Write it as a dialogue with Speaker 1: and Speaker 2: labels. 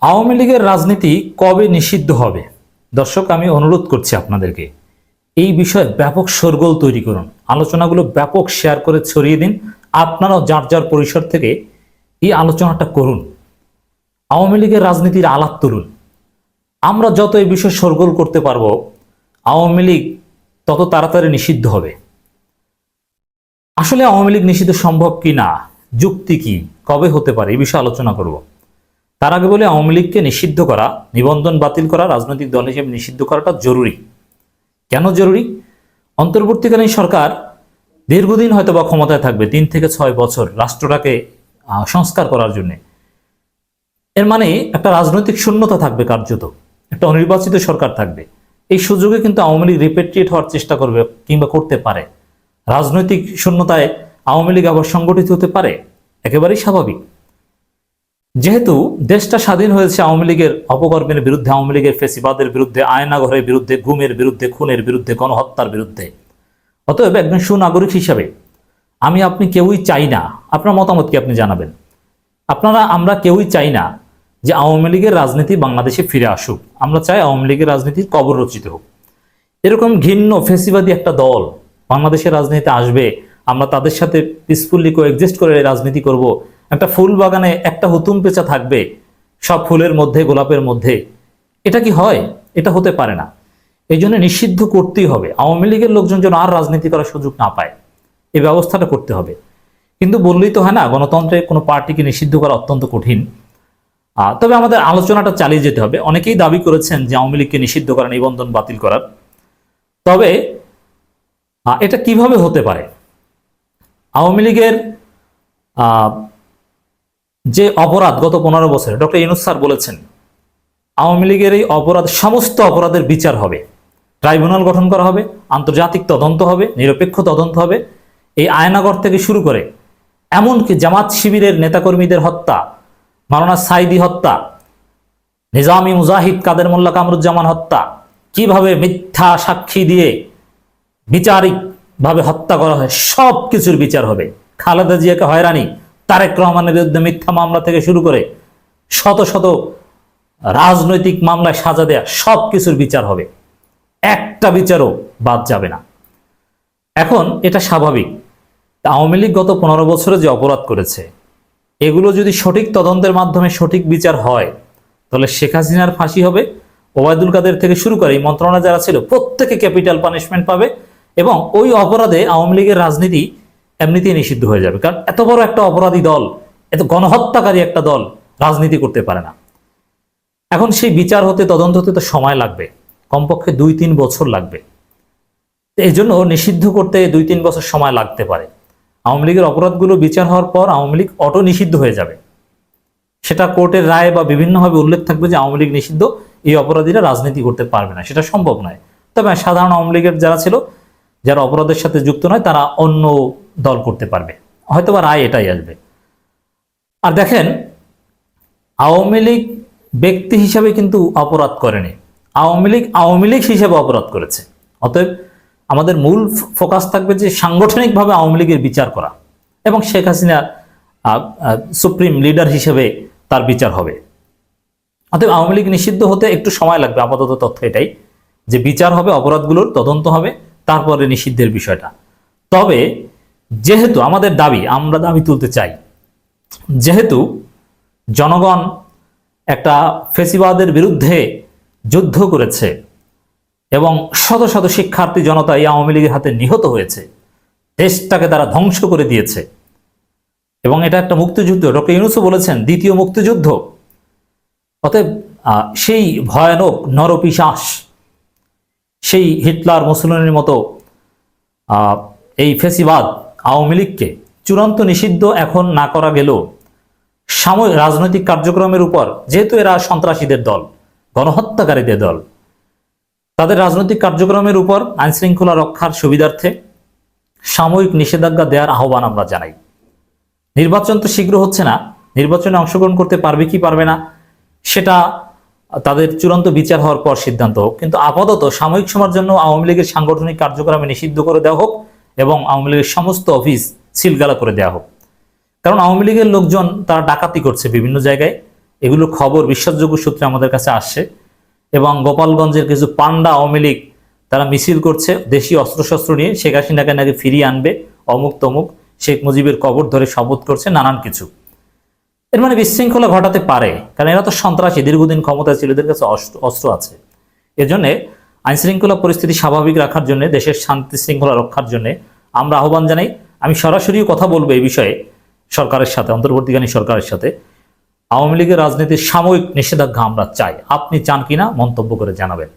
Speaker 1: আওয়ামী লীগের রাজনীতি কবে নিষিদ্ধ হবে? দর্শক, আমি অনুরোধ করছি আপনাদেরকে, এই বিষয়ে ব্যাপক সরগোল তৈরি করুন। আলোচনাগুলো ব্যাপক শেয়ার করে ছড়িয়ে দিন। আপনারাও যার যার পরিসর থেকে এই আলোচনাটা করুন। আওয়ামী লীগের রাজনীতির আলাপ তুলুন। আমরা যত এই বিষয়ে সরগোল করতে পারব, আওয়ামী লীগ তত তাড়াতাড়ি নিষিদ্ধ হবে। আসলে আওয়ামী লীগ নিষিদ্ধ সম্ভব কি না? যুক্তি কি? কবে হতে পারে? এই বিষয়ে আলোচনা করব। তার আগে বলে, আওয়ামী লীগকে নিষিদ্ধ করা, নিবন্ধন বাতিল করা, রাজনৈতিক দল হিসেবে নিষিদ্ধ করাটা জরুরি। কেন জরুরি? অন্তর্বর্তীকালীন সরকার দীর্ঘদিন হয়তো বা ক্ষমতায় থাকবে, তিন থেকে ছয় বছর রাষ্ট্রটাকে সংস্কার করার জন্য। এর মানে একটা রাজনৈতিক শূন্যতা থাকবে কার্যত, একটা অনির্বাচিত সরকার থাকবে। এই সুযোগে কিন্তু আওয়ামী লীগ রিপেট্রিয়েট হওয়ার চেষ্টা করবে কিংবা করতে পারে। রাজনৈতিক শূন্যতায় আওয়ামী লীগ আবার সংগঠিত হতে পারে? একেবারেই স্বাভাবিক। যেহেতু দেশটা স্বাধীন হয়েছে আওয়ামী লীগের অপকর্মের বিরুদ্ধে, আওয়ামী লীগের ফেসিবাদের বিরুদ্ধে আয়নাঘরের বিরুদ্ধে গুমের বিরুদ্ধে, খুনের বিরুদ্ধে, গণহত্যার বিরুদ্ধে। অতএব একজন সুনাগরিক হিসাবে আমি আপনি কেউই চাই না। আপনার মতামত কি আপনি জানাবেন? আপনারা, আমরা কেউই চাই না যে আওয়ামী লীগের রাজনীতি বাংলাদেশে ফিরে আসুক। আমরা চাই আওয়ামী লীগের রাজনীতির কবর রচিত হোক। এরকম ঘিন্ন, ফেসিবাদী একটা দল বাংলাদেশের রাজনীতিতে আসবে, আমরা তাদের সাথে পিসফুল্লি কোএক্সিস্ট করে রাজনীতি করব একটা ফুল বাগানে একটা হুতুম পেঁচা থাকবে, সব ফুলের মধ্যে, গোলাপের মধ্যে। এটা কি হয়? এটা হতে পারে না। এই জন্য নিষিদ্ধ করতেই হবে। আওয়ামী লীগের লোকজন যেন আর রাজনীতি করার সুযোগ না পায়। এই ব্যবস্থাটা করতে হবে। কিন্তু বললেই তো হয় না, গণতন্ত্রে কোনো পার্টিকে নিষিদ্ধ করা অত্যন্ত কঠিন। তবে আমাদের আলোচনাটা চালিয়ে যেতে হবে। অনেকেই দাবি করেছেন যে আওয়ামী লীগকে নিষিদ্ধ করা, নিবন্ধন বাতিল করার। তবে এটা কীভাবে হতে পারে? আওয়ামী লীগের যে অপরাধ গত পনেরো বছরে, ডক্টর ইনুস স্যার বলেছেন, আওয়ামী লীগের এই অপরাধ, সমস্ত অপরাধের বিচার হবে। ট্রাইব্যুনাল গঠন করা হবে, আন্তর্জাতিক তদন্ত হবে, নিরপেক্ষ তদন্ত হবে। এই আয়নাগর থেকে শুরু করে এমনকি জামাত শিবিরের নেতাকর্মীদের হত্যা, মাওলানা সাইদি হত্যা, নিজামি মুজাহিদ কাদের মোল্লা কামরুজ্জামান হত্যা, কীভাবে মিথ্যা সাক্ষী দিয়ে বিচারিকভাবে হত্যা করা হয় সব কিছুর বিচার হবে। খালেদা জিয়াকে হয়রানি তারেক রহমানের বিরুদ্ধে মিথ্যা মামলা থেকে শুরু করে শত শত রাজনৈতিক মামলায় সাজা দেয়া সব কিছুর বিচার হবে। একটা বিচারও বাদ যাবে না। এখন এটা স্বাভাবিক। আওয়ামী লীগ গত পনেরো বছরে যে অপরাধ করেছে, এগুলো যদি সঠিক তদন্তের মাধ্যমে সঠিক বিচার হয়, তাহলে শেখ হাসিনার ফাঁসি হবে, ওবায়দুল কাদের থেকে শুরু করে এই মন্ত্রণালয় যারা ছিল, প্রত্যেকে ক্যাপিটাল পানিশমেন্ট পাবে এবং ওই অপরাধে আওয়ামী লীগের রাজনীতি এমনিতেই নিষিদ্ধ হয়ে যাবে। কারণ এত বড় একটা অপরাধী দল, এত গণহত্যাকারী একটা দল রাজনীতি করতে পারে না। এখন সেই বিচার হতে, তদন্ত হতে তো সময় লাগবে। কমপক্ষে দুই তিন বছর লাগবে। এই জন্য নিষিদ্ধ করতে দুই তিন বছর সময় লাগতে পারে। আওয়ামী লীগের অপরাধগুলো বিচার হওয়ার পর আওয়ামী লীগ অটো নিষিদ্ধ হয়ে যাবে। সেটা কোর্টের রায় বা বিভিন্নভাবে উল্লেখ থাকবে যে আওয়ামী লীগ নিষিদ্ধ, এই অপরাধীরা রাজনীতি করতে পারবে না। সেটা সম্ভব নয়। তবে সাধারণ আওয়ামী লীগের যারা ছিল, যারা অপরাধের সাথে যুক্ত নয়, তারা অন্য দল করতে পারবে। হয়তো বা রায় এটাই আসবে। আর দেখেন, আওয়ামী লীগ ব্যক্তি হিসাবে কিন্তু অপরাধ করেনি। আওয়ামী লীগ আওয়ামী লীগ হিসেবে অপরাধ করেছে। অতএব আমাদের মূল ফোকাস থাকবে যে সাংগঠনিকভাবে আওয়ামী লীগের বিচার করা এবং শেখ হাসিনা সুপ্রিম লিডার হিসেবে তার বিচার হবে। অতএব আওয়ামী লীগ নিষিদ্ধ হতে একটু সময় লাগবে, আপাতত তথ্য এটাই যে বিচার হবে, অপরাধগুলোর তদন্ত হবে, তারপরে নিষিদ্ধের বিষয়টা। তবে যেহেতু আমাদের দাবি, আমরা দাবি তুলতে চাই, যেহেতু জনগণ একটা ফেসিবাদের বিরুদ্ধে যুদ্ধ করেছে এবং শত শত শিক্ষার্থী জনতা এই আওয়ামী লীগের হাতে নিহত হয়েছে, দেশটাকে তারা ধ্বংস করে দিয়েছে। এবং এটা একটা মুক্তিযুদ্ধ। ডক্টর ইউনুসও বলেছেন, দ্বিতীয় মুক্তিযুদ্ধ। অতএব সেই ভয়ানক নরপিশাস, সেই হিটলার মুসলিনের মতো এই ফেসিবাদ আওয়ামী লীগকে চূড়ান্ত নিষিদ্ধ এখন না করা গেলেও সাময়িক রাজনৈতিক কার্যক্রমের উপর, যেহেতু এরা সন্ত্রাসীদের দল, গণহত্যাকারীদের দল। তাদের রাজনৈতিক কার্যক্রমের উপর, আইনশৃঙ্খলা রক্ষার সুবিধার্থে সাময়িক নিষেধাজ্ঞা দেওয়ার আহ্বান আমরা জানাই। নির্বাচন তো শীঘ্র হচ্ছে না, নির্বাচনে অংশগ্রহণ করতে পারবে কি পারবে না, সেটা তাদের চূড়ান্ত বিচার হওয়ার পর সিদ্ধান্ত হোক। কিন্তু আপাতত সাময়িক সময়ের জন্য আওয়ামী লীগের সাংগঠনিক কার্যক্রমে নিষিদ্ধ করে দেওয়া হোক এবং আওয়ামী লীগের সমস্ত অফিস সিলগালা করে দেওয়া হোক। কারণ আওয়ামী লীগের লোকজন তারা ডাকাতি করছে বিভিন্ন জায়গায়। এগুলো খবর, বিশ্বাসযোগ্য সূত্রে আমাদের কাছে আসছে। এবং গোপালগঞ্জের কিছু পান্ডা আওয়ামী লীগ তারা মিছিল করছে, দেশি অস্ত্রশস্ত্র নিয়ে। শেখ হাসিনাকে নাকি ফিরিয়ে আনবে, অমুক তমুক। শেখ মুজিবের কবর ধরে শপথ করছে নানান কিছু। এর মানে বিশৃঙ্খলা ঘটাতে পারে, কারণ এরা তো সন্ত্রাসী, দীর্ঘদিন ক্ষমতায় ছিল, এদের কাছে অস্ত্র আছে। এজন্য আইন শৃঙ্খলা পরিস্থিতি স্বাভাবিক রাখার জন্য, দেশের শান্তি শৃঙ্খলা রক্ষার জন্য আমরা আহ্বান জানাই। আমি সরাসরি কথা বলব এই বিষয়ে সরকারের সাথে, অন্তর্বর্তীকালীন সরকারের সাথে। আওয়ামী লীগের রাজনীতির সাময়িক নিষেধাজ্ঞা আমরা চাই। আপনি চান কিনা মন্তব্য করে জানাবেন।